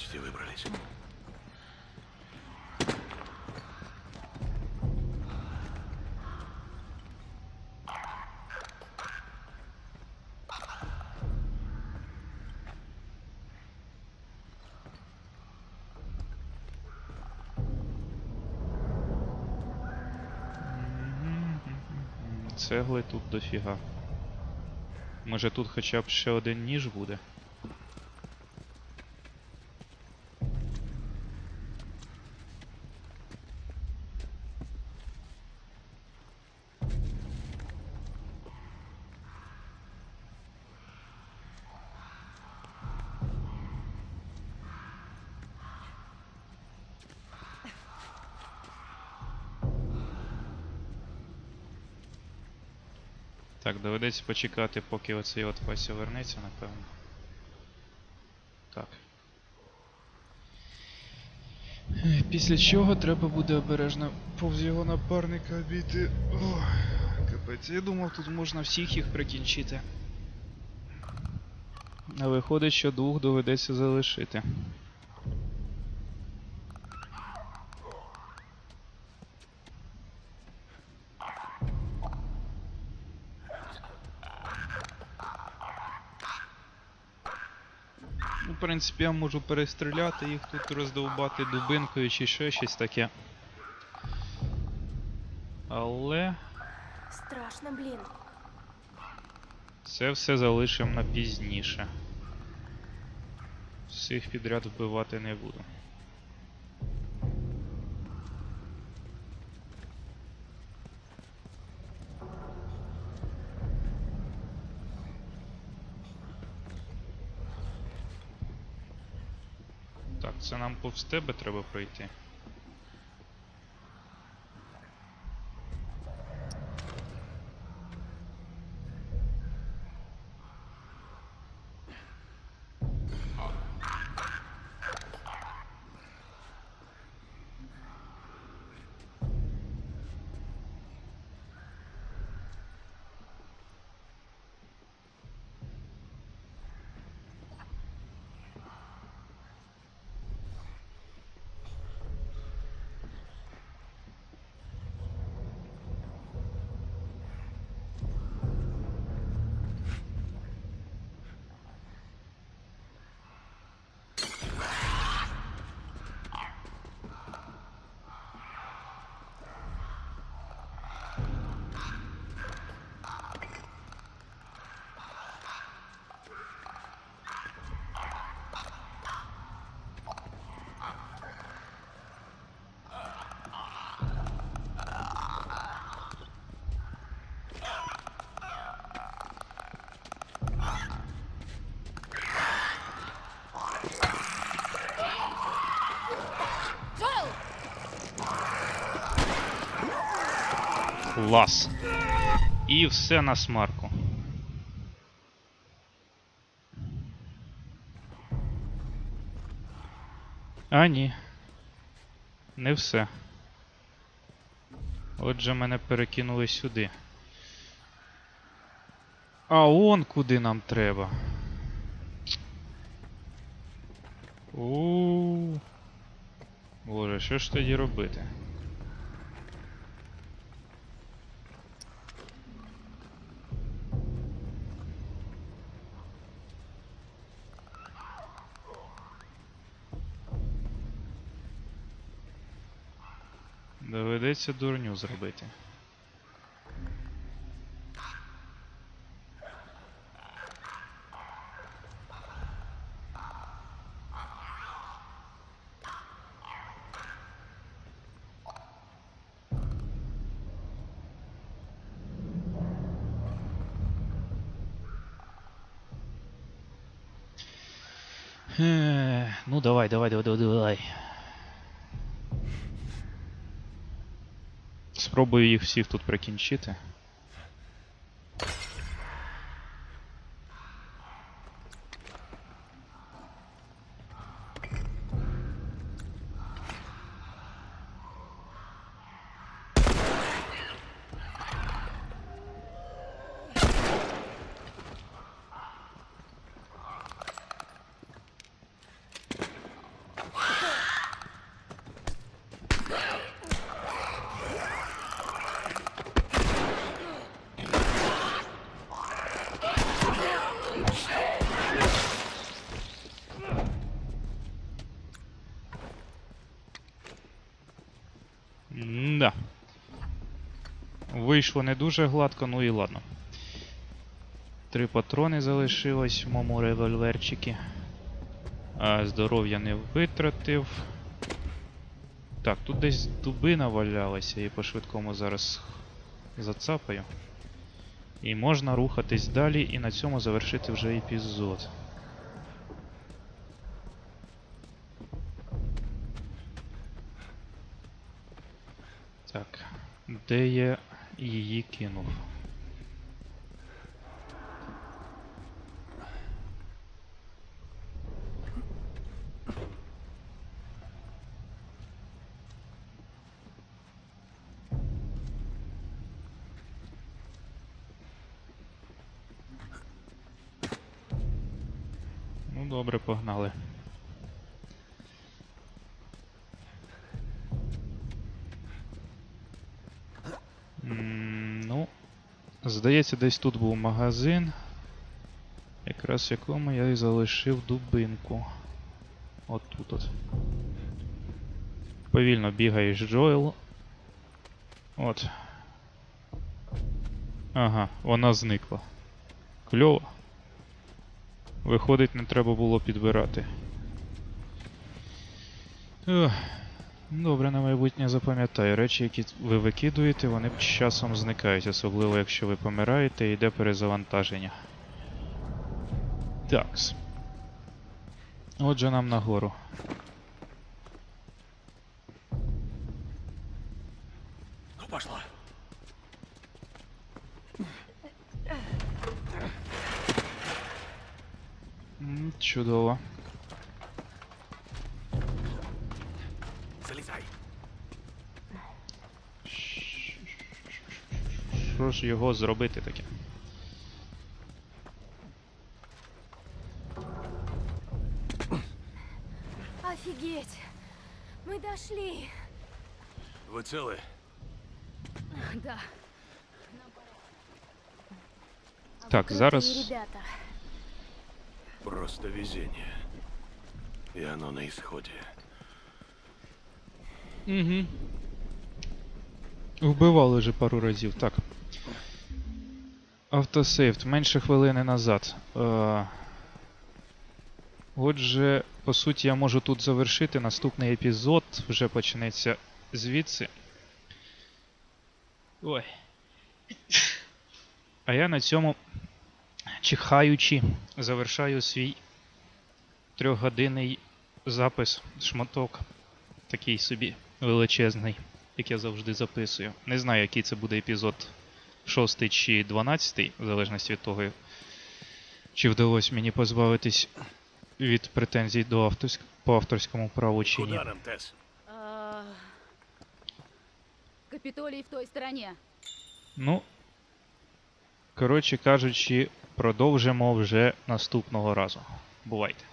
Почти выбрались. Цегли тут дофіга. Може тут хоча б ще один ніж буде? Так, доведеться почекати, поки оцей от Вася вернеться, напевно. Так. Після чого треба буде обережно повз його напарника обійти. Ох, капець, я думав, тут можна всіх їх прикінчити. А виходить, що двох доведеться залишити. Ну, в принципі, я можу перестріляти їх тут, роздовбати дубинкою чи ще щось таке. Але Страшно, блін. це все залишимо на пізніше. Всіх підряд вбивати не буду. Так, це нам повз тебе треба пройти. Клас. І все на смарку. А, ні. Не все. Отже, мене перекинули сюди. А он куди нам треба. у Боже, що ж тоді робити? Доведеться дурню зробити. Ну давай, давай, давай, давай, давай. Спробую їх всіх тут прикінчити. Вийшло не дуже гладко, ну і ладно. Три патрони залишилось в моєму револьверчикі. А здоров'я не витратив. Так, тут десь дубина валялася і по швидкому зараз зацапаю. І можна рухатись далі і на цьому завершити вже епізод. Так, де її кинув? Ну добре, погнали. Ну, здається, десь тут був магазин, якраз в якому я і залишив дубинку. От тут от. Повільно бігаєш Джоел. От. Ага, вона зникла. Кльово. Виходить, не треба було підбирати. Ох, добре, на майбутнє запам'ятаю. Речі, які ви викидуєте, вони часом зникають, особливо якщо ви помираєте і йде перезавантаження. Такс. Отже, нам нагору. Ну, пошла. Чудово. Що ж його зробити таке? Офигеть! Мы дошли! Вы целы? Да. Так, Крутые зараз- ребята. Просто везение. И оно на исходе. Угу. Вбивали вже пару разів, так. Автосейв, менше хвилини назад. Е, Отже, по суті, я можу тут завершити. Наступний епізод вже почнеться звідси. Ой. А я на цьому, чихаючи, завершаю свій трьохгодинний запис, шматок такий собі величезний, як я завжди записую. Не знаю, який це буде епізод 6 чи 12, в залежності від того, чи вдалося мені позбавитись від претензій до авторськ... по авторському праву чи ні. Куда нам, Тесс? А, Капитолий в той стороне. Ну, коротше кажучи, продовжимо вже наступного разу. Бувайте.